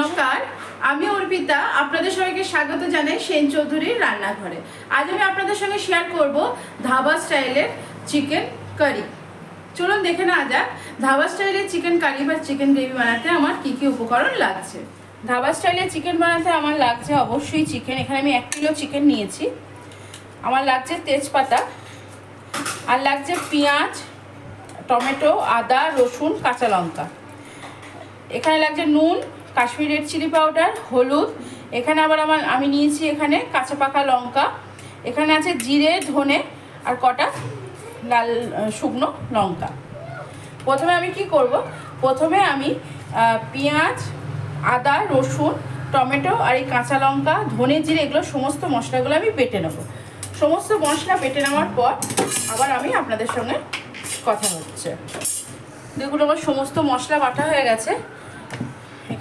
নমস্কার, আমি অর্পিতা, আপনাদের সবাইকে স্বাগত জানাই সেন চৌধুরীর রান্নাঘরে। আজ আমি আপনাদের সঙ্গে শেয়ার করব ধাবা স্টাইলের চিকেন কারি চলুন দেখে নেওয়া যাক, ধাবা স্টাইলের চিকেন কারি বা চিকেন গ্রেভি বানাতে আমার কি কি উপকরণ লাগছে। ধাবা স্টাইলের চিকেন বানাতে আমার লাগছে অবশ্যই চিকেন এখানে আমি এক কিলো চিকেন নিয়েছি। আমার লাগছে তেজপাতা, আর লাগছে পেঁয়াজ, টমেটো, আদা, রসুন, কাঁচা লঙ্কা। এখানে লাগছে নুন কাশ্মীরি রেড চিলি পাউডার হলুদ। এখানে আবার আমার, আমি নিয়েছি এখানে কাঁচা পাকা লঙ্কা। এখানে আছে জিরে, ধনে আর কটা লাল শুকনো লঙ্কা। প্রথমে আমি কি করব? প্রথমে আমি পেঁয়াজ, আদা, রসুন, টমেটো আর এই কাঁচা লঙ্কা, ধনে জিরে, এগুলো সমস্ত মশলাগুলো আমি বেটে নেব। সমস্ত মশলা বেটে নেওয়ার পর আবার আমি আপনাদের সঙ্গে কথা হচ্ছে। দেখুন আমার সমস্ত মশলা বাটা হয়ে গেছে।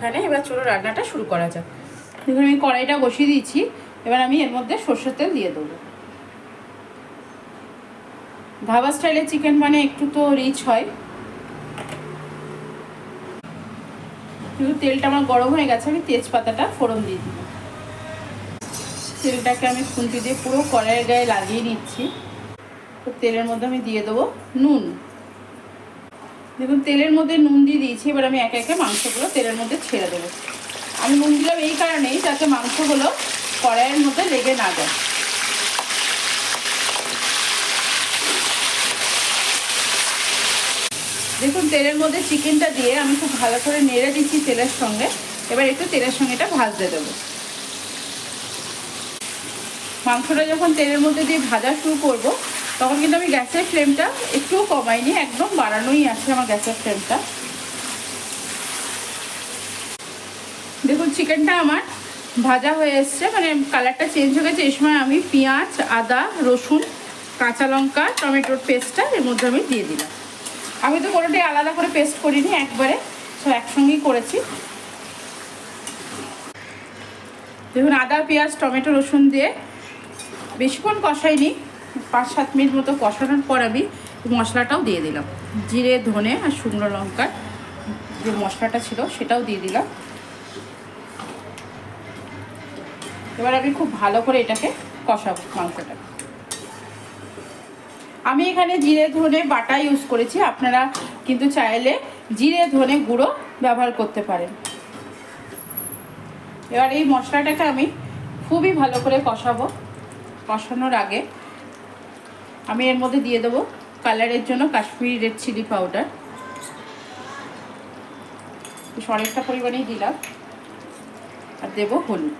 এখানে এবার চলো রান্নাটা শুরু করা যাক। দেখুন, আমি কড়াইটা বসিয়ে দিয়েছি। এবার আমি এর মধ্যে সর্ষের তেল দিয়ে দেবো। ধাবা স্টাইলের চিকেন মানে একটু তো রিচ হয়। কিন্তু তেলটা আমার গরম হয়ে গেছে, আমি তেজপাতাটা ফোড়ন দিয়ে দিব। তেলটাকে আমি খুন্তি দিয়ে পুরো কড়াইয়ের গায়ে লাগিয়ে নিচ্ছি। তো তেলের মধ্যে আমি দিয়ে দেবো নুন। দেখুন, তেলের মধ্যে নুন দিয়ে দিয়েছি, এবার আমি একে একে মাংসগুলো তেলের মধ্যে ছেড়ে দেবো। আমি নুন দিলাম এই কারণেই যাতে মাংসগুলো কড়াইয়ের মধ্যে লেগে না যায়। দেখুন, তেলের মধ্যে চিকেনটা দিয়ে আমি খুব ভালো করে নেড়ে দিচ্ছি তেলের সঙ্গে। এবার একটু তেলের সঙ্গে এটা ভাজতে দেবো। মাংসটা যখন তেলের মধ্যে দিয়ে ভাজা শুরু করব তখন কিন্তু আমি গ্যাসের ফ্লেমটা একটুও কমাইনি, একদম বাড়ানোই আছে আমার গ্যাসের ফ্লেমটা। দেখুন, চিকেনটা আমার ভাজা হয়ে এসছে মানে কালারটা চেঞ্জ হয়ে গেছে। এই সময় আমি পেঁয়াজ, আদা, রসুন, কাঁচা লঙ্কা, টমেটোর পেস্টটা এর মধ্যে আমি দিয়ে দিলাম। আমি তো কোনোটাই আলাদা করে পেস্ট করিনি একবারে, সব একসঙ্গেই করেছি। দেখুন, আদা, পেঁয়াজ, টমেটো, রসুন দিয়ে বেশিক্ষণ কষাইনি। পাঁচ সাত মিনিট মতো কষানোর পর আমি মশলাটাও দিয়ে দিলাম। জিরে, ধনে আর শুকনো লঙ্কার যে মশলাটা ছিল সেটাও দিয়ে দিলাম। এবার আমি খুব ভালো করে এটাকে কষাবো মাংসটা। আমি এখানে জিরে, ধনে, বাটা ইউজ করেছি। আপনারা কিন্তু চাইলে জিরে, ধনে গুঁড়ো ব্যবহার করতে পারেন। এবার এই মশলাটাকে আমি খুবই ভালো করে কষাবো। কষানোর আগে আমি এর মধ্যে দিয়ে দেবো কালারের জন্য কাশ্মীরি রেড চিলি পাউডার। অনেকটা পরিমাণেই দিলাম। আর দেবো হলুদ।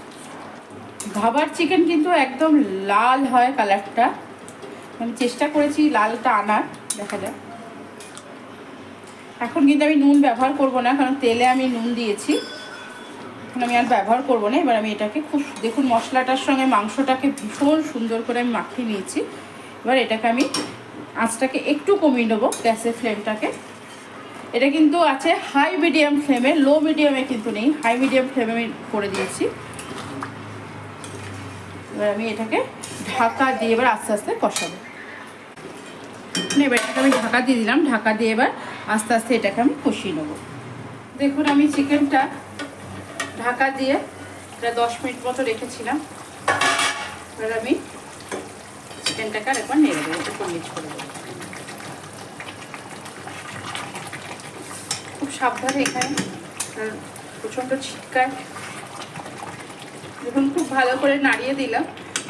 ধাবার চিকেন কিন্তু একদম লাল হয় কালারটা। আমি চেষ্টা করেছি লালটা আনার, দেখা যাক। এখন কিন্তু আমি নুন ব্যবহার করব না, কারণ তেলে আমি নুন দিয়েছি। এখন আমি আর ব্যবহার করব না, এবার আমি এটাকে খুব, দেখুন মশলাটার সঙ্গে মাংসটাকে ভীষণ সুন্দর করে আমি মাখিয়ে নিয়েছি। এবার এটাকে আমি আঁচটাকে একটু কমিয়ে নেব গ্যাসের ফ্লেমটাকে। এটা কিন্তু আছে হাই মিডিয়াম ফ্লেমে, লো মিডিয়ামে কিন্তু নেই, হাই মিডিয়াম ফ্লেমে আমি করে দিয়েছি। এবার আমি এটাকে ঢাকা দিয়ে এবার আস্তে আস্তে কষাবো। মানে এবার এটাকে আমি ঢাকা দিয়ে দিলাম, ঢাকা দিয়ে এবার আস্তে আস্তে এটাকে আমি কষিয়ে নেব। দেখুন আমি চিকেনটা ঢাকা দিয়ে এটা দশ মিনিট মতো রেখেছিলাম। এবার আমি চিকেনটাকে আর একবার নেড়ে দেবো, একটু মিক্স করে দেবো। খুব সাবধানে এখানে প্রচণ্ড ছিটকায়। দেখুন, খুব ভালো করে নাড়িয়ে দিলাম।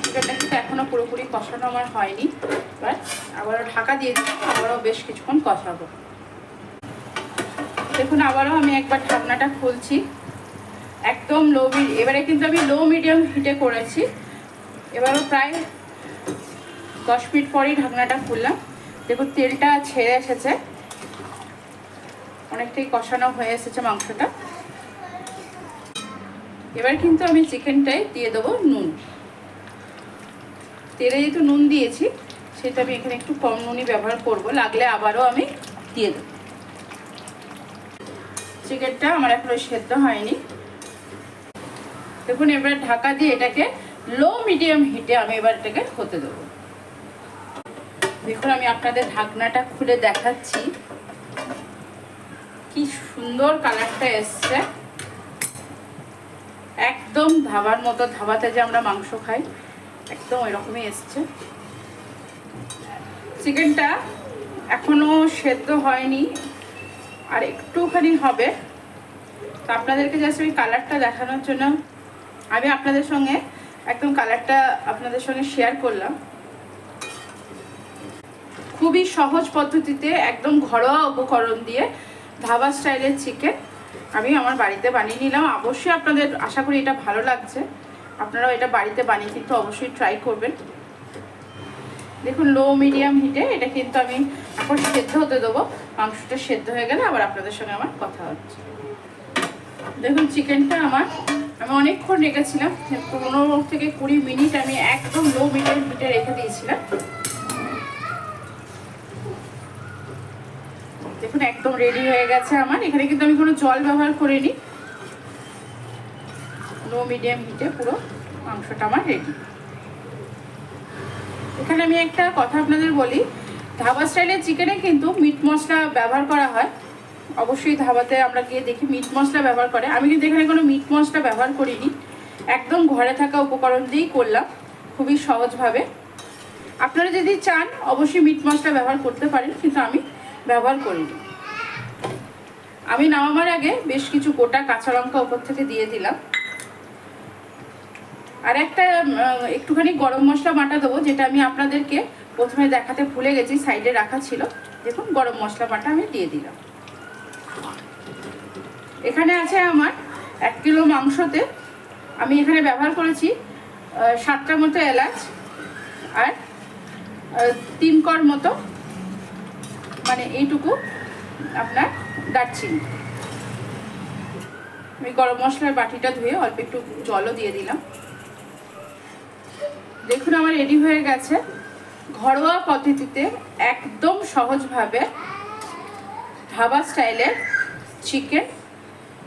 চিকেনটা কিন্তু এখনও পুরোপুরি কষানো আমার হয়নি এবার আবারও ঢাকা দিয়ে দিলাম, আবারও বেশ কিছুক্ষণ কষাবো। দেখুন, আবারও আমি একবার ঢাকনাটা খুলছি। একদম লো মিড এবারে কিন্তু আমি লো মিডিয়াম হিটে করেছি। এবারও প্রায় দশ মিনিট পরেই ঢাকনাটা খুললাম। দেখুন, তেলটা ছেড়ে এসেছে। অনেকটাই কষানো হয়ে এসেছে মাংসটা। এবার কিন্তু আমি চিকেনটাই দিয়ে দেবো নুন। তেলে যেহেতু নুন দিয়েছি সেটা আমি এখানে একটু কম নুনই ব্যবহার করব। লাগলে আবারও আমি দিয়ে দেবো। চিকেনটা আমার এখনও সেদ্ধ হয়নি। দেখুন, এবার ঢাকা দিয়ে এটাকে লো মিডিয়াম হিটে আমি এবার এটাকে হতে দেবো। দেখুন, আমি আপনাদের ঢাকনাটা খুলে দেখাচ্ছি। কি সুন্দর কালারটা এসছে। একদম ধাবার মতো, ধাবাতে যে আমরা মাংস খাই, একদম ওই রকমই এসছে। চিকেনটা এখনও সেদ্ধ হয়নি, আর একটুখানি হবে। তো আপনাদেরকে জাস্ট ওই কালারটা দেখানোর জন্য আমি আপনাদের সঙ্গে একদম কালারটা আপনাদের সঙ্গে শেয়ার করলাম। খুবই সহজ পদ্ধতিতে একদম ঘরোয়া উপকরণ দিয়ে ধাবা স্টাইলের চিকেন আমি আমার বাড়িতে বানিয়ে নিলাম। অবশ্যই আপনাদের আশা করি এটা ভালো লাগছে। আপনারাও এটা বাড়িতে বানিয়ে কিন্তু অবশ্যই ট্রাই করবেন। দেখুন লো মিডিয়াম হিটে এটা কিন্তু আমি এখন সেদ্ধ হতে দেবো। মাংসটা সেদ্ধ হয়ে গেলে আবার আপনাদের সঙ্গে আমার কথা হচ্ছে। দেখুন চিকেনটা আমার, আমি অনেকক্ষণ রেখেছিলাম। পনেরো থেকে কুড়ি মিনিট আমি একদম লো মিডিয়াম হিটে রেখে দিয়েছিলাম। দেখুন, একদম রেডি হয়ে গেছে আমার। এখানে কিন্তু আমি কোনো জল ব্যবহার করিনি। লো মিডিয়াম হিটে পুরো মাংসটা আমার রেডি এখানে আমি একটা কথা আপনাদের বলি, ধাবা স্টাইলের চিকেনে কিন্তু মিট মশলা ব্যবহার করা হয়। অবশ্যই ধাবাতে আমরা গিয়ে দেখি মিট মশলা ব্যবহার করে। আমি কিন্তু এখানে কোনো মিট মশলা ব্যবহার করিনি। একদম ঘরে থাকা উপকরণ দিয়েই করলাম, খুবই সহজভাবে। আপনারা যদি চান, অবশ্যই মিট মশলা ব্যবহার করতে পারেন, কিন্তু আমি ব্যবহার করিনি। আমি নামাবার আগে বেশ কিছু গোটা কাঁচা লঙ্কা উপর থেকে দিয়ে দিলাম। আর একটা একটুখানি গরম মশলা বাটা দেবো যেটা আমি আপনাদেরকে প্রথমে দেখাতে ভুলে গেছি সাইডে রাখা ছিল। দেখুন গরম মশলা বাটা আমি দিয়ে দিলাম। এখানে আছে আমার এক কিলো মাংসতে আমি এখানে ব্যবহার করেছি আহ, সাতটার মতো এলাচ আর তিন কর মতো মানে এইটুকু আপনার দারচিনি আমি গরম মশলার বাটিটা ধুয়ে অল্প একটু জলও দিয়ে দিলাম। দেখুন আমার রেডি হয়ে গেছে। ঘরোয়া পদ্ধতিতে একদম সহজভাবে ধাবা স্টাইলের চিকেন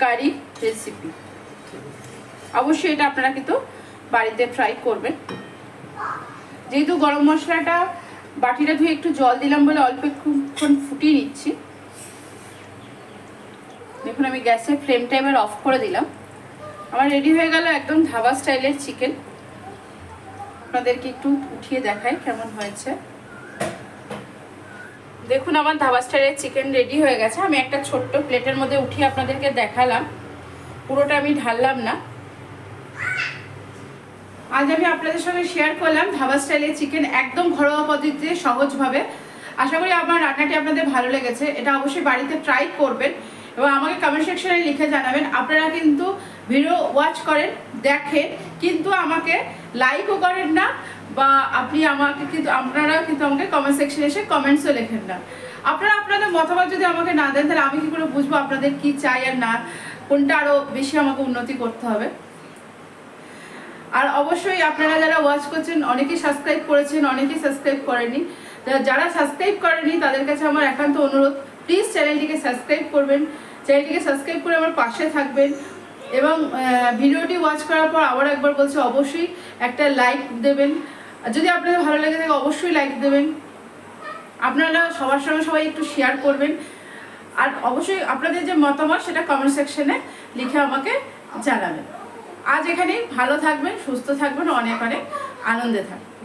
কারি রেসিপি অবশ্যই এটা আপনারা কিন্তু বাড়িতে ট্রাই করবেন। যেহেতু গরম মশলাটা বাটিটা ধুয়ে একটু জল দিলাম বলে অল্প একটুক্ষণ ফুটিয়ে নিচ্ছি। দেখুন, আমি গ্যাসের ফ্লেমটা এবার অফ করে দিলাম। আমার রেডি হয়ে গেল একদম ধাবা স্টাইলের চিকেন। আপনাদেরকে একটু উঠিয়ে দেখাই কেমন হয়েছে। দেখুন, আমার ধাবা স্টাইলের চিকেন রেডি হয়ে গেছে। আমি একটা ছোট্ট প্লেটের মধ্যে উঠিয়ে আপনাদেরকে দেখালাম। পুরোটা আমি ঢাললাম না। আজ আমি আপনাদের সঙ্গে শেয়ার করলাম ধাবা স্টাইলে চিকেন একদম ঘরোয়া পদ্ধতিতে সহজভাবে। আশা করি আমার রান্নাটি আপনাদের ভালো লেগেছে। এটা অবশ্যই বাড়িতে ট্রাই করবেন এবং আমাকে কমেন্ট সেকশনে লিখে জানাবেন। আপনারা কিন্তু ভিডিও ওয়াচ করেন, দেখেন, কিন্তু আমাকে লাইকও করেন না বা আপনি আমাকে কিন্তু আপনারা কিন্তু আমাকে কমেন্ট সেকশনে এসে কমেন্টসও লেখেন না। আপনারা আপনাদের মতামত যদি আমাকে না দেন, তাহলে আমি কি করে বুঝব আপনাদের কি চাই আর না? কোনটা আরও বেশি আমাকে উন্নতি করতে হবে? আর অবশ্যই আপনারা যারা ওয়াচ করছেন, অনেকেই সাবস্ক্রাইব করেছেন, অনেকেই সাবস্ক্রাইব করেনি যারা সাবস্ক্রাইব করেনি তাদের কাছে আমার একান্ত অনুরোধ প্লিজ চ্যানেলটিকে সাবস্ক্রাইব করবেন। চ্যানেলটিকে সাবস্ক্রাইব করে আমার পাশে থাকবেন। এবং ভিডিওটি ওয়াচ করার পর আবার একবার বলছি, অবশ্যই একটা লাইক দেবেন। যদি আপনাদের ভালো লেগে থাকে, অবশ্যই লাইক দেবেন। আপনারা সবার সঙ্গে সবাই একটু শেয়ার করবেন। আর অবশ্যই আপনাদের যে মতামত, সেটা কমেন্ট সেকশনে লিখে আমাকে জানাবেন। আজ এখানে ভালো থাকবেন সুস্থ থাকবেন অনেক অনেক আনন্দে থাকবেন।